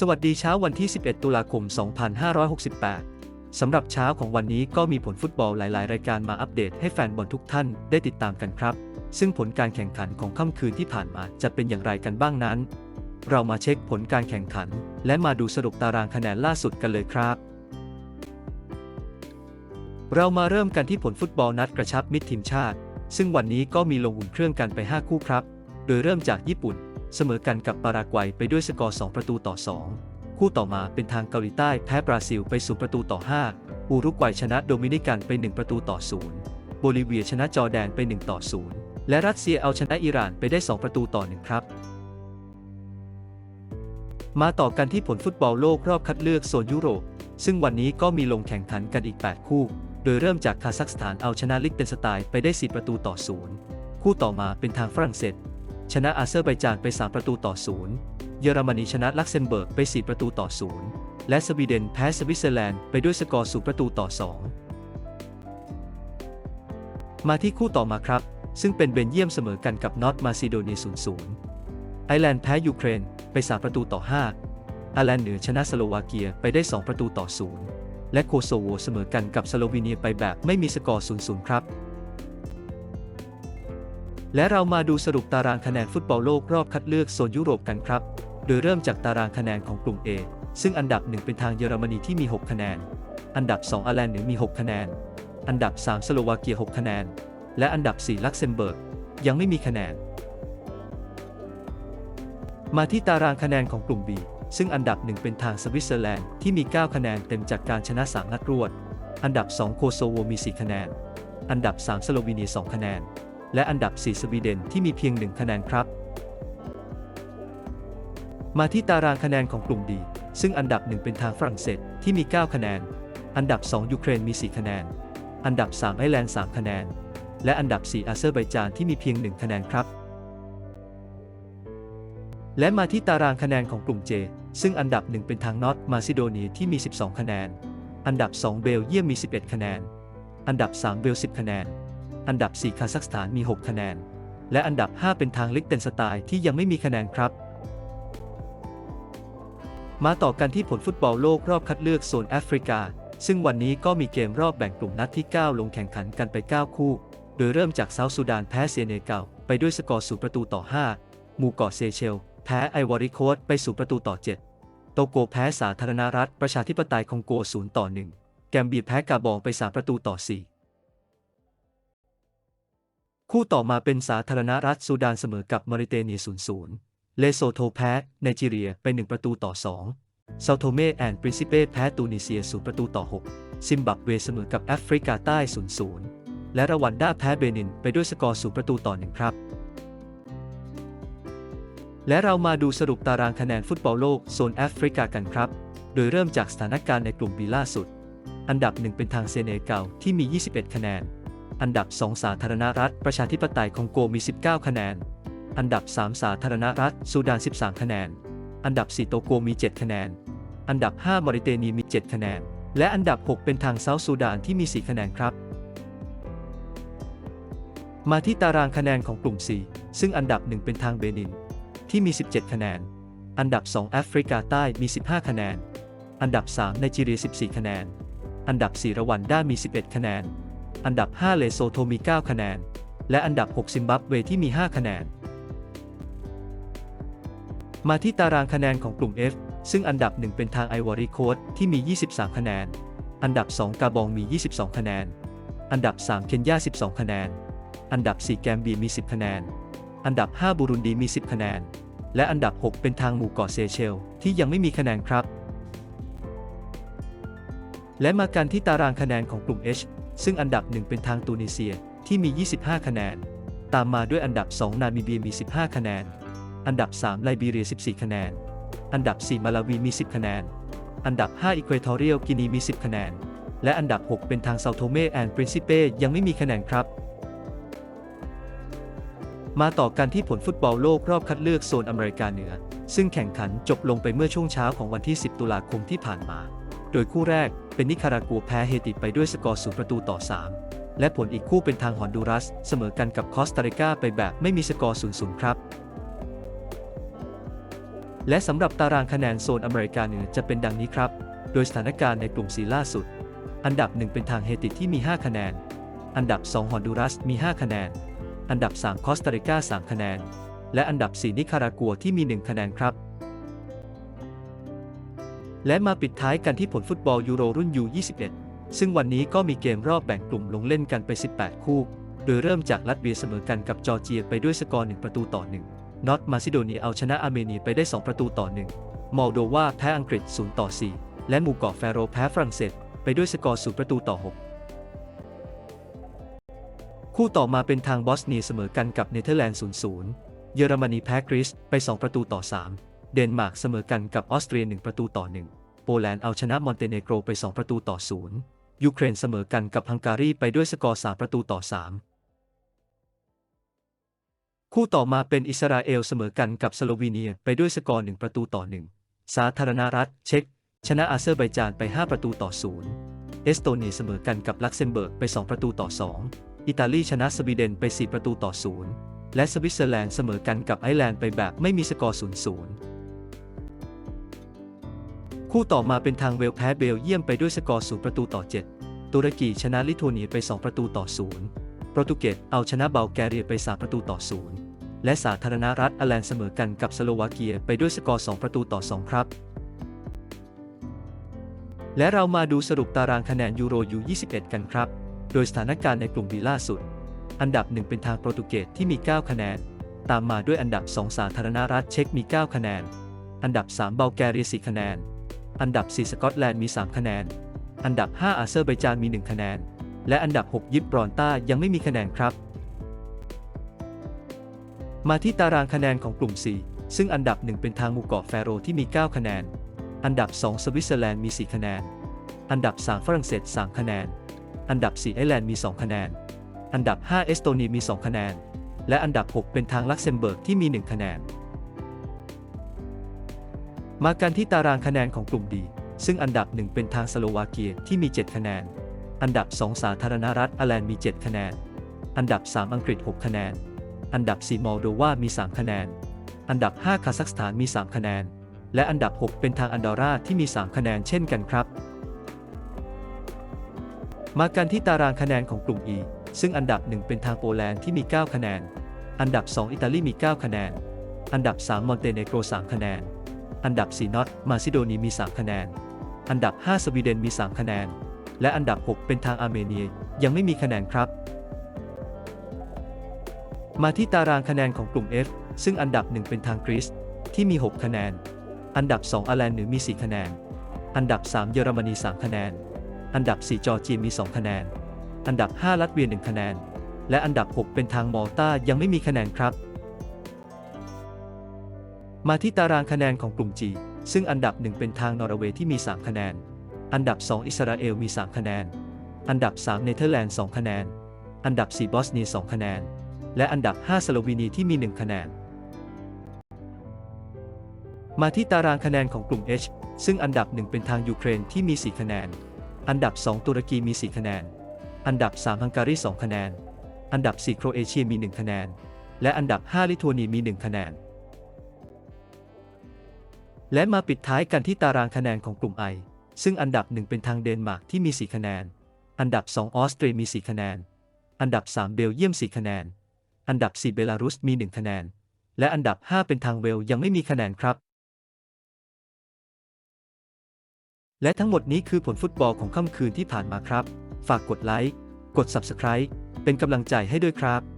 สวัสดีเช้าวันที่ 11 ตุลาคม 2568 สำหรับเช้าของวันนี้ก็มีผลฟุตบอลหลาย ๆ รายการมาอัปเดตให้แฟนบอลทุกท่านได้ติดตามกันครับ ซึ่งผลการแข่งขันของค่ำคืนที่ผ่านมาจะเป็นอย่างไรกันบ้างนั้น เรามาเช็คผลการแข่งขัน และมาดูสรุปตารางคะแนนล่าสุดกันเลยครับ เรามาเริ่มกันที่ผลฟุตบอลนัดกระชับมิตรทีมชาติ ซึ่งวันนี้ก็มีลงอุ่นเครื่องกันไป 5 คู่ครับ โดยเริ่มจากญี่ปุ่น เสมอกันกับปารากวัยไปด้วยสกอร์ 2 ประตูต่อ 2 คู่ต่อมาเป็นทางเกาหลีใต้แพ้บราซิลไป0ประตูต่อ 5อูรุกวัยชนะโดมินิกันไป 1 ประตูต่อ 0 โบลิเวียชนะจอร์แดนไป 1 ต่อ 0 และรัสเซียเอาชนะอิหร่านไปได้ 2 ประตูต่อ 1 ครับ มาต่อกันที่ผลฟุตบอลโลกรอบคัดเลือกโซนยุโรป ซึ่งวันนี้ก็มีลงแข่งขันกันอีก 8 คู่ โดยเริ่มจากคาซัคสถานเอาชนะลิกเตนสไตน์ไปได้ 4 ประตูต่อ 0 คู่ต่อมาเป็นทางฝรั่งเศส ชนะอาเซอร์ไบจานไป 3 ประตูต่อ0เยอรมนีชนะลักเซมเบิร์กไป 4 ประตูต่อ0และสวีเดนแพ้สวิตเซอร์แลนด์ไปด้วยสกอร์0ประตูต่อ 2 มาที่คู่ต่อมาครับ ซึ่งเป็นเบนเยียมเสมอกันกับนอตมาซิโดเนีย0-0 ไอร์แลนด์แพ้ยูเครนไป3ประตูต่อ 5 ไอร์แลนด์เหนือชนะสโลวาเกียไปได้ 2 ประตูต่อ 0 และโคโซโวเสมอกันกับสโลวีเนียไปแบบไม่มีสกอร์ 0-0 ครับ และเรามาดูสรุปตารางคะแนนฟุตบอลโลกรอบคัดเลือกโซนยุโรปกันครับ โดยเริ่มจากตารางคะแนนของกลุ่ม A ซึ่งอันดับ 1 เป็นทางเยอรมนีที่มี 6 คะแนน อันดับ2อร์แลนด์เหนือมี 6 คะแนน อันดับ 3 สโลวาเกีย 6 คะแนน และอันดับ 4 ลักเซมเบิร์ก ยังไม่มีคะแนน มาที่ตารางคะแนนของกลุ่ม B ซึ่งอันดับ 1 เป็นทางสวิตเซอร์แลนด์ที่มี 9 คะแนนเต็มจากการชนะ 3 นัดรวด อันดับ 2 โคโซโวมี 4 คะแนน อันดับ 3 สโลวีเนีย 2 คะแนน และอันดับ 4 สวีเดนที่มีเพียง 1 คะแนนครับ มาที่ตารางคะแนนของกลุ่มดีซึ่งอันดับ 1 เป็นทางฝรั่งเศสที่มี 9 คะแนน อันดับ 2 ยูเครนมี 4 คะแนน อันดับ 3 ไอร์แลนด์ 3 คะแนน และอันดับ 4 อาเซอร์ไบจานที่มีเพียง 1 คะแนนครับ และมาที่ตารางคะแนนของกลุ่ม J ซึ่งอันดับ 1 เป็นทางนอตมาซิโดเนียที่มี 12 คะแนน อันดับ 2 เบลเยียมมี 11 คะแนน อันดับ 3เบล10 คะแนน อันดับ 4 คาซัคสถานมี 6 คะแนน และอันดับ 5 เป็นทางลิกเตนสไตน์ที่ยังไม่มีคะแนนครับ มาต่อกันที่ผลฟุตบอลโลกรอบคัดเลือกโซนแอฟริกา ซึ่งวันนี้ก็มีเกมรอบแบ่งกลุ่มนัดที่ 9 ลงแข่งขันกันไป 9 คู่ โดยเริ่มจากเซาท์ซูดานแพ้เซเนกัลไปด้วยสกอร์0ประตูต่อ 5 หมู่เกาะเซเชล แพ้ไอวอริโคสไป0ประตูต่อ 7 โตโกแพ้สาธารณรัฐ ประชาธิปไตยคองโก0ต่อ1แกมบีแพ้กาบองไป3ประตูต่อ 4 คู่ต่อมาเป็นสาธารณรัฐซูดานเสมอกับมาริเตเนีย 0-0 เลโซโทแพ้ไนจีเรียไป1ประตูต่อ 2 เซาโทเมแอนด์ปรินซิเปแพ้ตูนิเซีย 0 ประตูต่อ 6 ซิมบับเวเสมอกับแอฟริกาใต้ 0-0 และรวันด้าแพ้เบนินไปด้วยสกอร์ 0 ประตูต่อ 1 ครับ และเรามาดูสรุปตารางคะแนนฟุตบอลโลกโซนแอฟริกากันครับ โดยเริ่มจากสถานการณ์ในกลุ่มบีล่าสุด อันดับ1เป็นทางเซเนกัลที่มี 21 คะแนน อันดับ 2 สาธารณรัฐ ประชาธิปไตยคองโกมี 19 คะแนน อันดับ 3 สาธารณรัฐซูดาน 13 คะแนน อันดับ 4 โตโกมี 7 คะแนน อันดับ 5มอริเตเนียมี 7 คะแนน และอันดับ 6 เป็นทางเซาท์ซูดานที่มี 4 คะแนนครับ มาที่ตารางคะแนนของกลุ่ม 4 ซึ่งอันดับ 1 เป็นทางเบนิน ที่มี 17 คะแนน อันดับ 2 แอฟริกาใต้มี 15 คะแนน อันดับ 3 ไนจีเรีย 14 คะแนน อันดับ 4 รวันด้ามี 11 คะแนน อันดับ 5 เลโซโทมี 9 คะแนน และอันดับ 6 ซิมบับเวที่มี 5 คะแนน มาที่ตารางคะแนนของกลุ่ม F ซึ่งอันดับ 1 เป็นทางไอวอรีโคสที่มี 23 คะแนน อันดับ 2 กาบองมี 22 คะแนน อันดับ 3 เคนยา 12 คะแนน อันดับ 4 แกมบีมี 10 คะแนน อันดับ 5บูรุนดีมี 10 คะแนน และอันดับ 6 เป็นทางหมู่เกาะเซเชล ที่ยังไม่มีคะแนนครับ และมากันที่ตารางคะแนนของกลุ่ม H ซึ่งอันดับ 1 เป็นทางตูนิเซียที่มี 25 คะแนน ตามมาด้วยอันดับ 2 นามิเบียมี 15 คะแนน อันดับ 3 ไลบีเรีย 14 คะแนน อันดับ 4 มาลาวีมี 10 คะแนน อันดับ 5อีควทอเรียลกินีมี 10 คะแนน และอันดับ 6 เป็นทางเซาโทเมแอนด์ปรินซิเปยังไม่มีคะแนนครับ มาต่อกันที่ผลฟุตบอลโลกรอบคัดเลือกโซนอเมริกาเหนือ ซึ่งแข่งขันจบลงไปเมื่อช่วงเช้าของวันที่ 10 ตุลาคมที่ผ่านมา โดยคู่แรกเป็นนิคารากัวแพ้เฮติไปด้วยสกอร์ 0 ประตูต่อ 3 และผลอีกคู่เป็นทางฮอนดูรัส เสมอกันกับคอสตาริกาไปแบบไม่มีสกอร์ 0-0 ครับ และสำหรับตารางคะแนนโซนอเมริกาเหนือจะเป็นดังนี้ครับ โดยสถานการณ์ในกลุ่มสีล่าสุด อันดับ 1 เป็นทางเฮติที่มี 5 คะแนน อันดับ 2 ฮอนดูรัสมี 5 คะแนน อันดับ 3 คอสตาริกา 3 คะแนน และอันดับ 4 นิคารากัวที่มี 1 คะแนนครับ และมาปิดท้ายกันที่ผลฟุตบอลยูโรรุ่น U21 ซึ่งวันนี้ก็มีเกมรอบแบ่งกลุ่มลงเล่นกันไป 18 คู่ โดยเริ่มจากลัตเวียเสมอกันกับจอร์เจียไปด้วยสกอร์ 1 ประตูต่อ 1นอตมาซิโดเนียเอาชนะอาร์เมเนียไปได้ 2 ประตูต่อ 1มอลโดวาแพ้อังกฤษ 0 ต่อ 4 และหมู่เกาะแฟโรแพ้ฝรั่งเศสไปด้วยสกอร์ 0 ประตูต่อ 6 คู่ต่อมาเป็นทางบอสเนียเสมอกันกับเนเธอร์แลนด์ 0-0 เยอรมนีแพ้กรีซไป 2 ประตูต่อ 3 เดนมาร์กเสมอกันกับออสเตรีย1ประตูต่อ 1 โปแลนด์เอาชนะมอนเตเนโกรไป 2 ประตูต่อ 0 ยูเครนเสมอกันกับฮังการีไปด้วยสกอร์3ประตูต่อ 3 คู่ต่อมาเป็นอิสราเอลเสมอกันกับสโลวีเนียไปด้วยสกอร์ 1 ประตูต่อ 1 สาธารณรัฐเช็กชนะอาเซอร์ไบจานไป 5 ประตูต่อ 0 เอสโตเนียเสมอกันกับลักเซมเบิร์กไป 2 ประตูต่อ 2 อิตาลีชนะสวีเดนไป 4 ประตูต่อ 0 และสวิตเซอร์แลนด์เสมอกันกับไอร์แลนด์ไปแบบไม่มีสกอร์ 0-0 คู่ต่อมาเป็นทางเวลแพ้เบลเยียมไปด้วยสกอร์0ประตูต่อ 7 ตุรกีชนะลิทัวเนียไป 2 ประตูต่อ 0 โปรตุเกสเอาชนะเบลแกเรียไป 3 ประตูต่อ 0 และสาธารณรัฐอแลนด์เสมอกันกับสโลวาเกียไปด้วยสกอร์ 2 ประตูต่อ 2 ครับ และเรามาดูสรุปตารางคะแนนยูโรยู21 กันครับ โดยสถานการณ์ในกลุ่มบีล่าสุด อันดับ 1 เป็นทางโปรตุเกสที่มี 9 คะแนน ตามมาด้วยอันดับ 2 สาธารณรัฐเช็กมี 9 คะแนน อันดับ 3 เบลแกเรีย 4 คะแนน อันดับ 4 สกอตแลนด์มี 3 คะแนน อันดับ 5 อาเซอร์ไบจานมี 1 คะแนน และอันดับ 6 ยิปรอนต้ายังไม่มีคะแนนครับ มาที่ตารางคะแนนของกลุ่ม 4 ซึ่งอันดับ 1 เป็นทางหมู่เกาะแฟโรที่มี 9 คะแนน อันดับ 2 สวิตเซอร์แลนด์มี 4 คะแนน อันดับ 3 ฝรั่งเศส 3 คะแนน อันดับ 4 ไอร์แลนด์มี 2 คะแนน อันดับ 5 เอสโตเนียมี 2 คะแนน และอันดับ 6 เป็นทางลักเซมเบิร์กที่มี 1 คะแนน มากันที่ตารางคะแนนของกลุ่มดี ซึ่งอันดับ 1 เป็นทางสโลวาเกียที่มี 7 คะแนน อันดับ 2 สาธารณรัฐอแลนด์มี 7 คะแนน อันดับ 3 อังกฤษ 6 คะแนน อันดับ 4 มอลโดวามี 3 คะแนน อันดับ 5 คาซัคสถานมี 3 คะแนน และอันดับ 6 เป็นทางอันดอร่าที่มี 3 คะแนนเช่นกันครับ มากันที่ตารางคะแนนของกลุ่ม E ซึ่งอันดับ 1 เป็นทางโปแลนด์ที่มี 9 คะแนน อันดับ 2 อิตาลีมี 9 คะแนน อันดับ 3 มอนเตเนโกร 3 คะแนน อันดับ 4 นอตมาซิโดนีมี 3 คะแนน อันดับ 5 สวีเดนมี 3 คะแนน และอันดับ 6 เป็นทางอาร์เมเนีย ยังไม่มีคะแนนครับ มาที่ตารางคะแนนของกลุ่ม F ซึ่งอันดับ 1 เป็นทางกรีซที่มี 6 คะแนน อันดับ 2 อาร์แลนด์เหนือมี 4 คะแนน อันดับ 3 เยอรมนี 3 คะแนน อันดับ 4 จอร์เจียมี 2 คะแนน อันดับ 5 ลัตเวีย 1 คะแนน และอันดับ 6 เป็นทางมอลตายังไม่มีคะแนนครับ มาที่ตารางคะแนนของกลุ่ม G ซึ่งอันดับ 1 เป็นทางนอร์เวย์ที่มี 3 คะแนน อันดับ 2 อิสราเอลมี 3 คะแนน อันดับ 3 เนเธอร์แลนด์ 2 คะแนน อันดับ 4 บอสเนีย 2 คะแนน และอันดับ 5 สโลวีเนียที่มี 1 คะแนน มาที่ตารางคะแนนของกลุ่ม H ซึ่งอันดับ 1 เป็นทางยูเครนที่มี 4 คะแนน อันดับ 2 ตุรกีมี 4 คะแนน อันดับ 3 ฮังการี 2 คะแนน อันดับ 4 โครเอเชียมี 1 คะแนน และอันดับ 5 ลิทัวเนียมี 1 คะแนน และมาปิดท้ายกันที่ตารางคะแนนของกลุ่ม I ซึ่งอันดับ 1 เป็นทางเดนมาร์กที่มี 4 คะแนน อันดับ 2 ออสเตรียมี 4 คะแนน อันดับ 3 เบลเยียม 4 คะแนน อันดับ 4 เบลารุสมี 1 คะแนน และอันดับ 5 เป็นทางเวลยังไม่มีคะแนนครับ และทั้งหมดนี้คือผลฟุตบอลของค่ำคืนที่ผ่านมาครับ ฝากกดไลค์ กด Subscribe เป็นกำลังใจให้ด้วยครับ